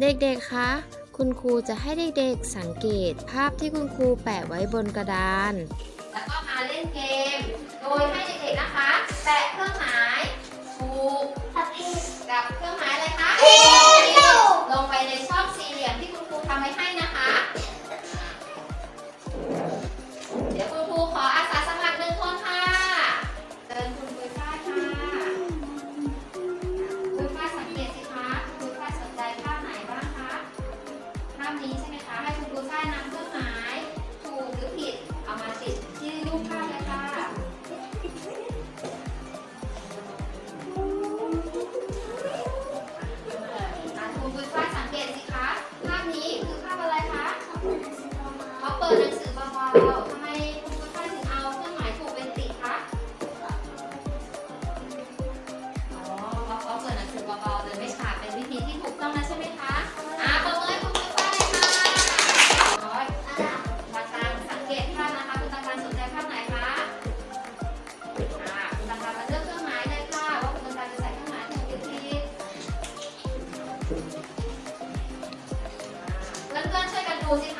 เด็กๆ คะ คุณครูจะให้เด็กๆ สังเกตภาพที่คุณครูแปะไว้บนกระดาน แล้วก็มาเล่นเกม โดยให้เด็กๆ นะคะ แปะเครื่องหมายถูกกับเครื่องหมายอะไรคะลงไปใน 我先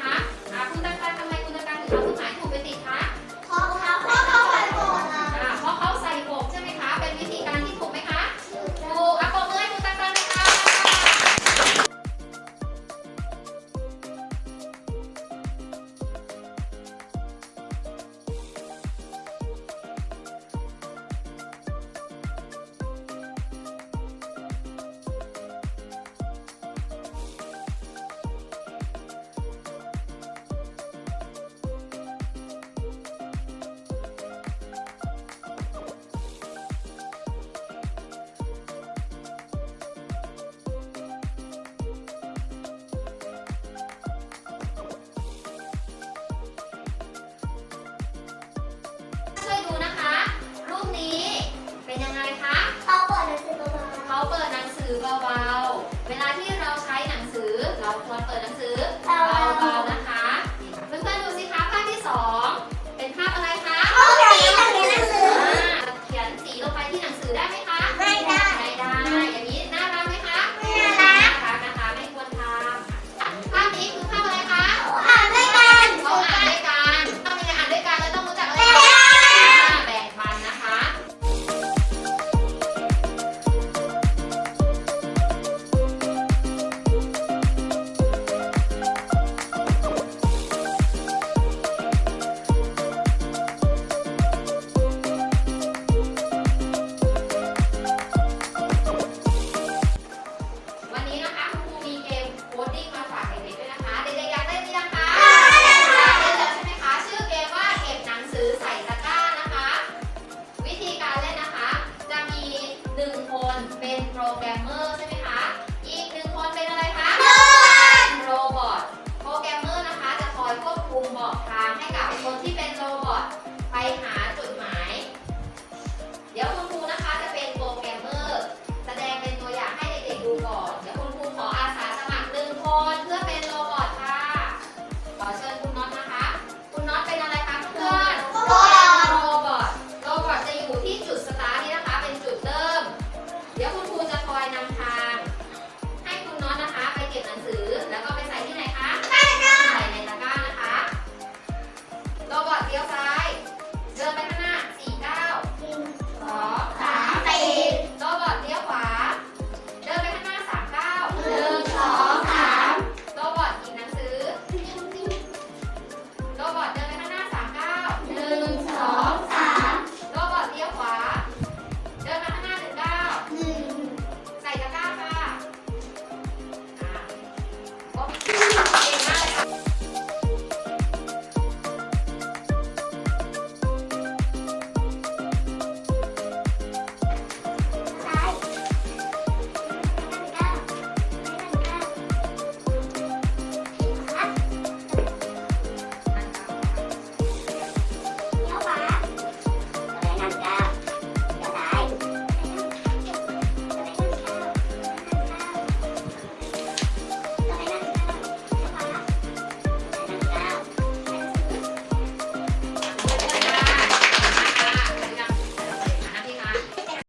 야구